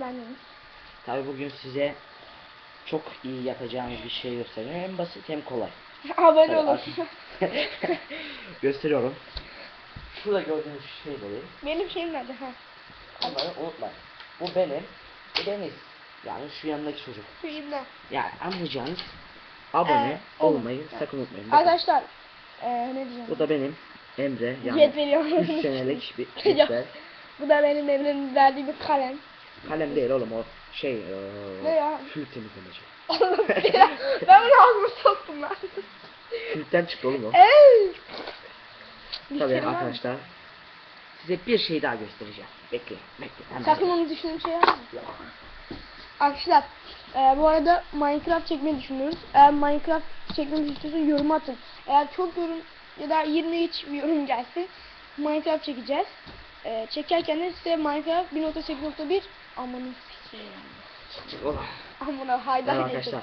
De. Tabi bugün size çok iyi yapacağınız bir şey göstereceğim. Hem basit hem kolay. Abone olun. Gösteriyorum. Şurada gördüğünüz şeyleri Benim şeyim nerede? Ha. onları unutmayın. Bu benim, bu Deniz. Yani şu yanındaki çocuk. Şeyimden. Yani anlayacağınız abone olun. olmayı sakın unutmayın. Bakın, Arkadaşlar. Eee ne diyeceğim? bu da benim Emre. Yani Jet veriyorum. 3 senelik bir. Bu da benim Emre'nin verdiği bir kalem. Kalem değil oğlum o şey. Ne Eee ya? Kül temizlemeci. ben bunu ağzıma soktum lan. Külten çıktı oğlum o. Evet. Tabii mı? arkadaşlar. Size bir şey daha göstereceğim. Bekleyin, bekleyin. Hemen. Sakın onu düşündüğün şey yapma. Arkadaşlar e, bu arada Minecraft çekmeyi düşünüyoruz. Eğer Minecraft çekmemizi istiyorsanız yorum atın. Eğer çok yorum ya da 20 geç bir yorum gelse Minecraft çekeceğiz. E, çekerken de size Minecraft 1.8.1 amanın sikeyim. Oh. Amına haydar getirdim. arkadaşlar.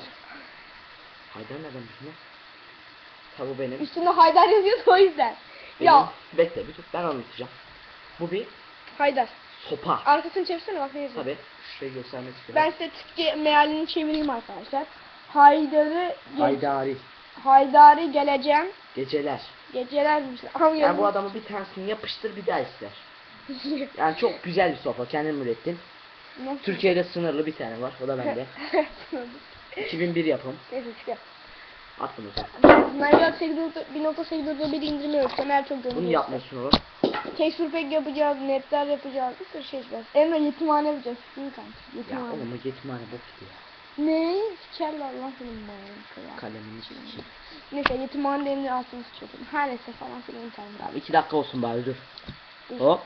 Haydar nereden düşünüyor? Tabi bu benim. Üstünde haydar yazıyor o yüzden. benim. Ya Bekle bir dur ben anlatacağım. Bu bir haydar. sopa. Arkasını çevirsene bak ne yazıyor. Tabi şurayı göstermek istiyorum. Ben size Türkçe mealini çevireyim arkadaşlar. Haydarı Haydari. Haydari geleceğim. Geceler. Geceler Ama Yani bu adamı bir tanesini yapıştır bir daha ister. Yani çok güzel bir sopa kendim ürettim. Nasıl? Türkiye'de sınırlı bir tane var. O da bende. 2001 yapım. Neyse. Attım zaten. Minecraft 1.8.1 indirme yok. Eğer çok gönüllü. Bunu yapmıyorsun oğlum. Texture pack yapacağız, netler yapacağız. Bir sürü şey yapacağız. Emre yetimhane yapacağız. Mi kanka? Ya Yetimhane. oğlum o yetimhane bok gibi ya. Ne? Sikerler lan senin bu. Kalemini sikeyim. Neyse yetimhane Emre aslında çok. Her neyse falan filan internet. Tamam iki dakika olsun bari. Dur. Hop.